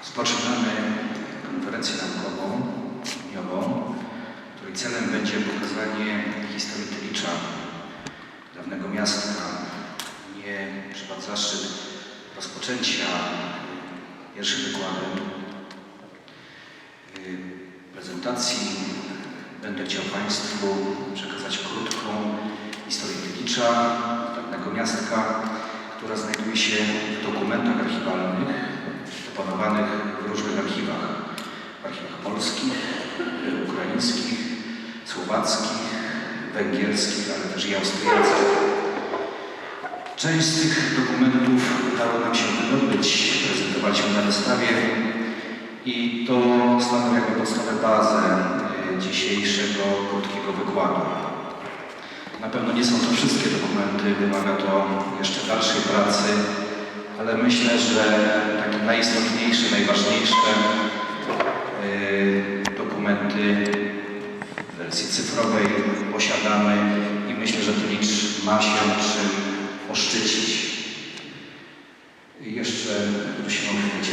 Rozpoczynamy konferencję naukową dniową, której celem będzie pokazanie historii Tylicza, dawnego miastka. Nie przypadł zaszczyt rozpoczęcia pierwszym wykładem y, prezentacji. Będę chciał Państwu przekazać krótką historię Tylicza, dawnego miastka, która znajduje się w dokumentach archiwalnych w różnych archiwach. W archiwach polskich, ukraińskich, słowackich, węgierskich, ale też i austriackich. Część z tych dokumentów udało nam się wydobyć, prezentowaliśmy na wystawie i to stanowi podstawę bazę y, dzisiejszego krótkiego wykładu. Na pewno nie są to wszystkie dokumenty, wymaga to jeszcze dalszej pracy, myślę, że takie najistotniejsze, najważniejsze y, dokumenty w wersji cyfrowej posiadamy i myślę, że Tylicz ma się czym poszczycić. I jeszcze prosimy o